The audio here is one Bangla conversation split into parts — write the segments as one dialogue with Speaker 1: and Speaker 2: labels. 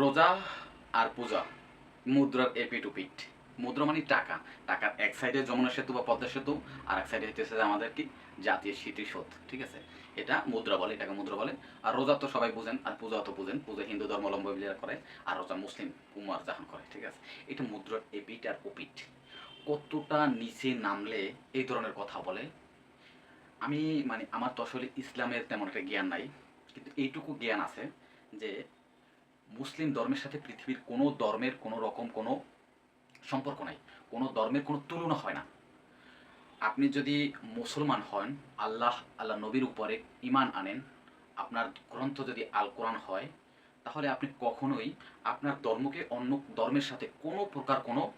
Speaker 1: রোজা আর পূজা, মুদ্রার এপি টু পিট মুদ্রা মানে টাকা। টাকার এক সাইডে যমুনা সেতু বা পদ্মা সেতু, আর এক সাইডে হচ্ছে আমাদের কি? জাতীয় স্মৃতিসৌধ ঠিক আছে? এটা মুদ্রা বলে, এটাকে মুদ্রা বলে। আর রোজা তো সবাই বুঝেন, আর পূজা তো বুঝেন। পূজা হিন্দু ধর্মাবলম্বীরা করে, আর রোজা মুসলিম কুমার জাহান করে, ঠিক আছে? এটা মুদ্রার এপিট আর ওপিট কতটা নিচে নামলে এই ধরনের কথা বলে? আমি মানে আমার তো আসলে ইসলামের তেমন একটা জ্ঞান নাই, কিন্তু এইটুকু জ্ঞান আছে যে মুসলিম ধর্মের সাথে পৃথিবীর কোনো ধর্মের কোনো রকম কোনো সম্পর্ক নাই। কোনো ধর্মের কোনো তুলনা হয় না। আপনি যদি মুসলমান হন, আল্লাহ আল্লাহ নবীর উপরে ইমান আনেন, আপনার গ্রন্থ যদি আল কোরআন হয়, তাহলে আপনি কখনোই আপনার ধর্মকে অন্য ধর্মের সাথে কোনো প্রকার কোনো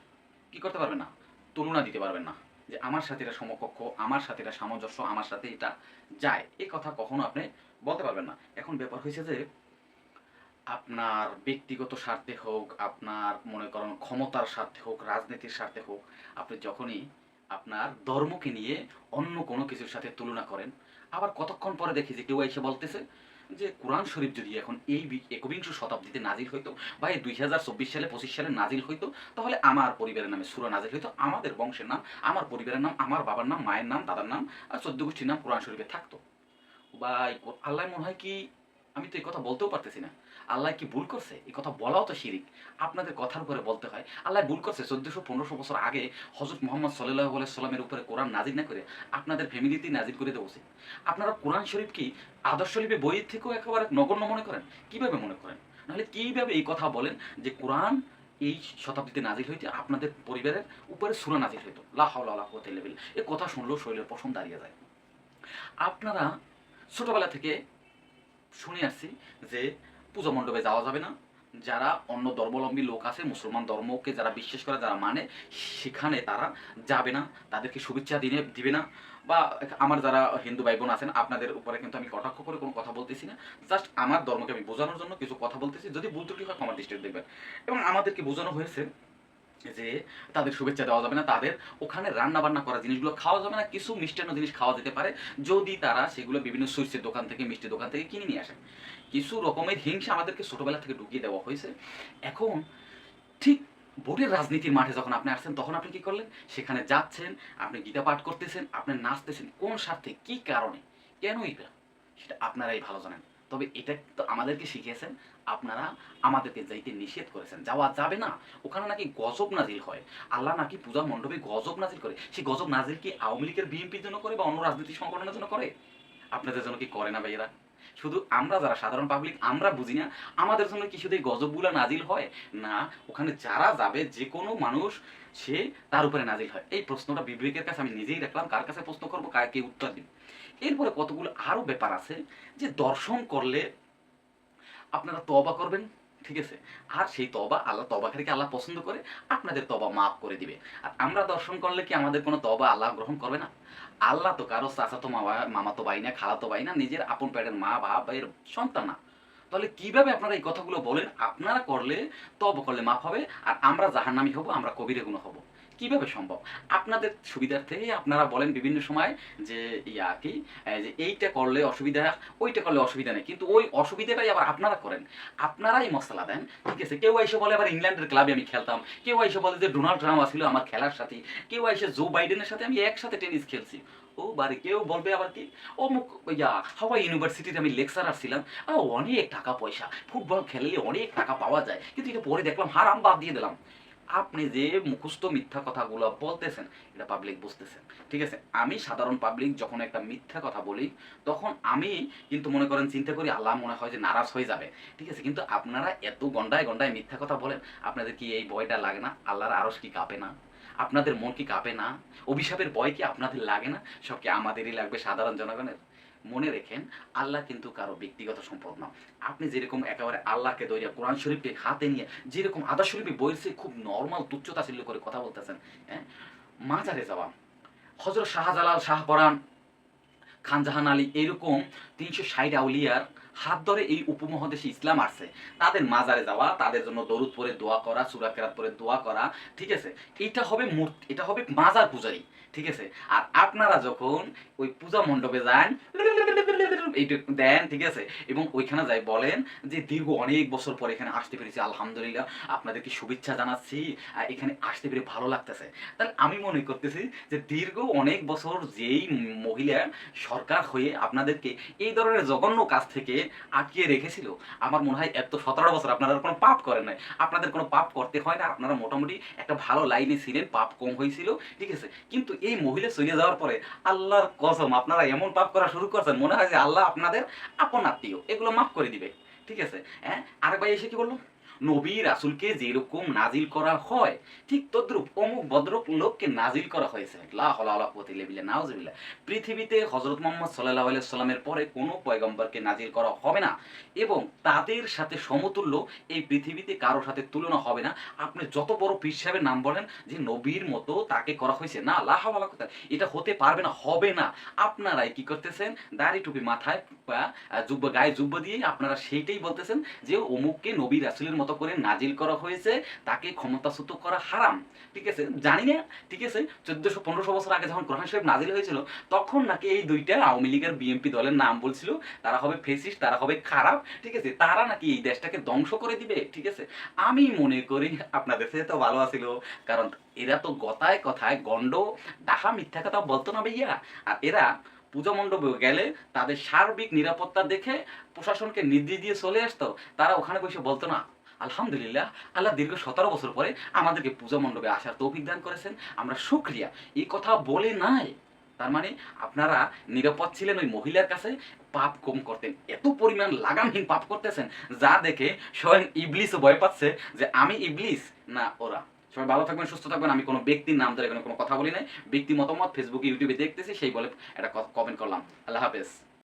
Speaker 1: কি করতে পারবেন না, তুলনা দিতে পারবেন না। যে আমার সাথে এটা সমকক্ষ, আমার সাথে এটা সামঞ্জস্য, আমার সাথে এটা যায় এই কথা কখনো আপনি বলতে পারবেন না। এখন ব্যাপার হয়েছে যে আপনার ব্যক্তিগত স্বার্থে হোক, আপনার মনে করেন ক্ষমতার স্বার্থে হোক, রাজনীতির স্বার্থে হোক, আপনি যখনই আপনার ধর্মকে নিয়ে অন্য কোনো কিছুর সাথে তুলনা করেন, আবার কতক্ষণ পরে দেখি যে কেউ এসে বলতেছে যে কোরআন শরীফ যদি এখন এই একবিংশ শতাব্দীতে নাজিল হইতো বা এই দুই হাজার চব্বিশ সালে, পঁচিশ সালে নাজিল হইতো, তাহলে আমার পরিবারের নামে সুরা নাজিল হইতো, আমাদের বংশের নাম, আমার পরিবারের নাম, আমার বাবার নাম, মায়ের নাম, দাদার নাম আর চোদ্দ গোষ্ঠীর নাম কোরআন শরীফে থাকতো। বা আল্লাহ মনে হয় কি, আমি তো এই কথা বলতেও পারতেছি না। আল্লাহ কি ভুল করছে? এই কথা বলাও তো শিরিক। আপনাদের কথার উপরে বলতে হয়, আল্লাহ ভুল করছে। চোদ্দশো, পনেরোশো বছর আগে হজরত মোহাম্মদ সাল্লাহ সাল্লামের উপরে কোরআন নাজিল না করে আপনাদের ফ্যামিলিতেই নাজিল করে দেওয়া উচিত। আপনারা কোরআন শরীফ কি আদর্শ লিপি বইয়ের থেকেও একেবারে নগণ্য মনে করেন? কীভাবে মনে করেন? নাহলে কীভাবে এই কথা বলেন যে কোরআন এই শতাব্দীতে নাজিল হইতে আপনাদের পরিবারের উপরে সুরা নাজিল হইতো? লাহাউল্লাহ লেভেল এই কথা শুনলেও শরীরের পশম দাঁড়িয়ে যায়। আপনারা ছোটবেলা থেকে শুনে আসছি যে পূজা মণ্ডপে যাওয়া যাবে না। যারা অন্য ধর্মাবলম্বী লোক আছে, মুসলমান ধর্মকে যারা বিশ্বাস করে, যারা মানে সেখানে তারা যাবে না। তাদেরকে শুভেচ্ছা দিনে, দিবে না। বা আমার যারা হিন্দু ভাই বোন আছেন, আপনাদের উপরে কিন্তু আমি কটাক্ষ করে কোনো কথা বলতেছি না। জাস্ট আমার ধর্মকে আমি বোঝানোর জন্য কিছু কথা বলতেছি। যদি ভুল ত্রুটি হয় আমার দৃষ্টিতে দেখবেন। এবং আমাদেরকে বোঝানো হয়েছে যে তাদের শুভেচ্ছা দেওয়া যাবে না, তাদের ওখানে রান্না বান্না করা জিনিসগুলো খাওয়া যাবে না, কিছু মিষ্টান্ন জিনিস খাওয়া যেতে পারে, যদি তারা সেগুলো বিভিন্ন সুইটসের দোকান থেকে মিষ্টি দোকান থেকে কিনে নিয়ে আসে। কিছু রকমের হিংসা আমাদেরকে ছোটবেলা থেকে ঢুকিয়ে দেওয়া হয়েছে। এখন ঠিক ভোটের রাজনীতির মাঠে যখন আপনি আসছেন, তখন আপনি কি করলেন? সেখানে যাচ্ছেন, আপনি গীতা পাঠ করতেছেন, আপনি নাচতেছেন, কোন স্বার্থে, কি কারণে? কেন এটা? সেটা আপনারাই ভালো জানেন। তবে এটা তো আমাদেরকে শিখিয়েছেন, আপনারা আমাদেরকে যাইতে নিষেধ করেছেন। যাওয়া যাবে না। ওখানে নাকি গজব নাজিল হয়। আল্লাহ নাকি পূজা মণ্ডপে গজব নাজিল করে। সেই গজব নাজিল কি আওয়ামী লীগের বিএনপির জন্য করে বা অন্য রাজনৈতিক সংগঠনের জন্য করে? আপনাদের জন্য কি করে না ভাইয়েরা? শুধু আমরা যারা সাধারণ পাবলিক আমরা বুঝি না আমাদের জন্য কি শুধু এই গজবগুলা নাজিল হয়? না, ওখানে যারা যাবে, যে কোনো মানুষ, সে তার উপরে নাজিল হয়। এই প্রশ্নটা বিবেকের কাছে আমি নিজেই রাখলাম। কার কাছে প্রশ্ন করব? কার কে উত্তর দিন এরপরে কতগুলো আরও ব্যাপার আছে যে দর্শন করলে আপনারা তবা করবেন, ঠিক আছে? আর সেই তবা আল্লাহ তবাকারীকে আল্লাহ পছন্দ করে, আপনাদের তবা মাফ করে দিবে। আর আমরা দর্শন করলে কি আমাদের কোনো তবা আল্লাহ গ্রহণ করবে না? আল্লাহ তো কারও চাচাতো মামা মামাতো ভাই না খালাতো ভাই না, নিজের আপন প্যাটের মা, বাপ এর সন্তান না। তাহলে কীভাবে আপনারা এই কথাগুলো বলেন? আপনারা করলে তবা করলে মাফ হবে, আর আমরা জাহান্নামি হব, আমরা কবিরে গুণ হব। কীভাবে সম্ভব? আপনাদের সুবিধার্থে আপনারা বলেন বিভিন্ন সময় যে, ইয়া কি যে এইটা করলে অসুবিধা, ওইটা করলে অসুবিধা নেই। কিন্তু ওই অসুবিধাটাই আবার আপনারা করেন। আপনারাই মশলা দেন, ঠিক আছে? কেউ এসে বলে, আবার ইংল্যান্ডের ক্লাবে আমি খেলতাম। কেউ এসে বলে যে, ডোনাল্ড ট্রাম্প আসছিল আমার খেলার সাথে। কেউ এসে জো বাইডেনের সাথে আমি একসাথে টেনিস খেলছি। ও বারে, কেউ বলবে আবার কি, ও মুখ, ইয়া, হাওয়াই ইউনিভার্সিটিতে আমি লেকচারার ছিলাম। অনেক টাকা পয়সা। ফুটবল খেললে অনেক টাকা পাওয়া যায়। কিন্তু এটা পরে দেখলাম, হারাম বাদ দিয়ে দিলাম। আপনি যে মুখস্থ মিথ্যা কথাগুলো বলতেছেন, এটা পাবলিক বুঝতেছেন। ঠিক আছে? আমি সাধারণ পাবলিক যখন একটা মিথ্যা কথা বলি, তখন আমি কিন্তু মনে করেন চিন্তা করি, আল্লাহ মনে হয় যে নারাজ হয়ে যাবে। ঠিক আছে? কিন্তু আপনারা এত গন্ডায় গন্ডায় মিথ্যা কথা বলেন, আপনাদের কি এই ভয়টা লাগে না? আল্লাহর আরস কি কাঁপে না? আপনাদের মন কি কাঁপে না? অভিশাপের ভয় কি আপনাদের লাগে না? সব কি আমাদেরই লাগবে সাধারণ জনগণের? মনে রেখেন, আল্লাহ কিন্তু কারও ব্যক্তিগত সম্পদ না। আপনি যেরকম একেবারে আল্লাহকে দইয়া কোরআন শরীফকে হাতে নিয়ে যেরকম আদা শরীফে বইয়ের চেয়ে খুব নর্মাল তুচ্ছতা ছিল করে কথা বলতেছেন হ্যাঁ? মাজারে যাওয়া হজরত শাহজালাল শাহ শাহপরান খানজাহান আলী, এরকম তিনশো ষাট আউলিয়ার হাত ধরে এই উপমহাদেশে ইসলাম আসছে। তাদের মাজারে যাওয়া, তাদের জন্য দরুদ পরে দোয়া করা, সুরা কেরাত পরে দোয়া করা, ঠিক আছে? এটা হবে মূর্তি, এটা হবে মাজার পূজারি, ঠিক আছে? আর আপনারা যখন ওই পূজা মণ্ডপে যান দেন ঠিক আছে? এবং ওইখানে যাই, বলেন যে দীর্ঘ অনেক বছর পরে এখানে আসতে পেরেছি, আলহামদুলিল্লাহ। আপনাদেরকে শুভেচ্ছা জানাচ্ছি এখানে আসতে পেরে ভালো লাগতেছে। তাহলে আমি মনে করতেছি যে দীর্ঘ অনেক বছর যেই মহিলা সরকার হয়ে আপনাদেরকে এই ধরনের জঘন্য কাজ থেকে আটকিয়ে রেখেছিল, আমার মনে হয় এত সতেরো বছর আপনারা কোনো পাপ করেন নাই। আপনাদের কোনো পাপ করতে হয় না, আপনারা মোটামুটি একটা ভালো লাইনে ছিলেন, পাপ কম হয়েছিল, ঠিক আছে? কিন্তু এই মহিলা চলে যাওয়ার পরে আল্লাহর কসম, আপনারা এমন পাপ করা শুরু করছেন, মনে হয় যে আল্লাহ আপনাদের আপন আত্মীয়। এগুলো মাফ করে দিবে। ঠিক আছে? হ্যাঁ? আরেক ভাই এসে কি বলল? নবী রাসুলকে যেরকম নাজিল করা হয়, ঠিক তদ্রুপ অমুক ভদ্রক লোককে নাজিল করা হয়েছে। লা হলা হলা পতি লেবিলে নাউজুবিল্লাহ পৃথিবীতে হজরত মোহাম্মদ সাল্লাহ সাল্লামের পরে কোনো পয়গম্বরকে নাজিল করা হবে না এবং তাদের সাথে সমতুল্য এই পৃথিবীতে কারোর সাথে তুলনা হবে না। আপনি যত বড় পীর সাহেবের নাম বলেন যে নবীর মতো তাকে করা হয়েছে, না লাহা বলা কথা এটা হতে পারবে না, হবে না। আপনারাই কি করতেছেন? দাড়ি টুপি মাথায় বা জুব্ব, গায়ে জুব্ব দিয়ে আপনারা সেইটাই বলতেছেন যে অমুককে নবী রাসুলের মতো করে নাজিল করা হয়েছে, তাকে ক্ষমতাচ্যুত করা হারাম। ঠিক আছে? জানি না, ঠিক আছে? চোদ্দশো পনেরোশো বছর আগে যখন কোরআন শরীফ নাজিল হয়েছিল, তখন নাকি এই দুইটা আওয়ামী লীগের বিএনপি দলের নাম বলছিল, তারা হবে ফেসিস্ট তারা হবে খারাপ, ঠিক আছে? তারা নাকি এই দেশটাকে ধ্বংস করে দিবে, ঠিক আছে? আমি মনে করি আপনাদের সাথে তো ভালো আছিল, কারণ এরা তো গতায় কথায় গন্ড ডাহা মিথ্যা কথা বলতো না ভাইয়া। আর এরা পূজা মণ্ডপে গেলে তাদের সার্বিক নিরাপত্তা দেখে প্রশাসনকে নির্দেশ দিয়ে চলে আসতো, তারা ওখানে বসে বলতো না। আলহামদুলিল্লাহ, আল্লাহ দীর্ঘ সতেরো বছর পরে আমাদেরকে পূজা মণ্ডপে আসার তৌফিক দান করেছেন। আমরা সুক্রিয়া এই কথা বলে নাই। তার মানে আপনারা নিরাপদ ছিলেন ওই মহিলার কাছে, পাপ কম করতেন। এত পরিমাণ লাগামহীন পাপ করতেছেন, যা দেখে স্বয়ং ইবলিসও ভয় পাচ্ছে যে আমি ইবলিস না ওরা। সবাই ভালো থাকবেন, সুস্থ থাকবেন। আমি কোনো ব্যক্তির নাম ধরে কোনো কথা বলি নাই। ব্যক্তি মতামত ফেসবুকে ইউটিউবে দেখতেছি, সেই বলে একটা কমেন্ট করলাম। আল্লাহ হাফেজ।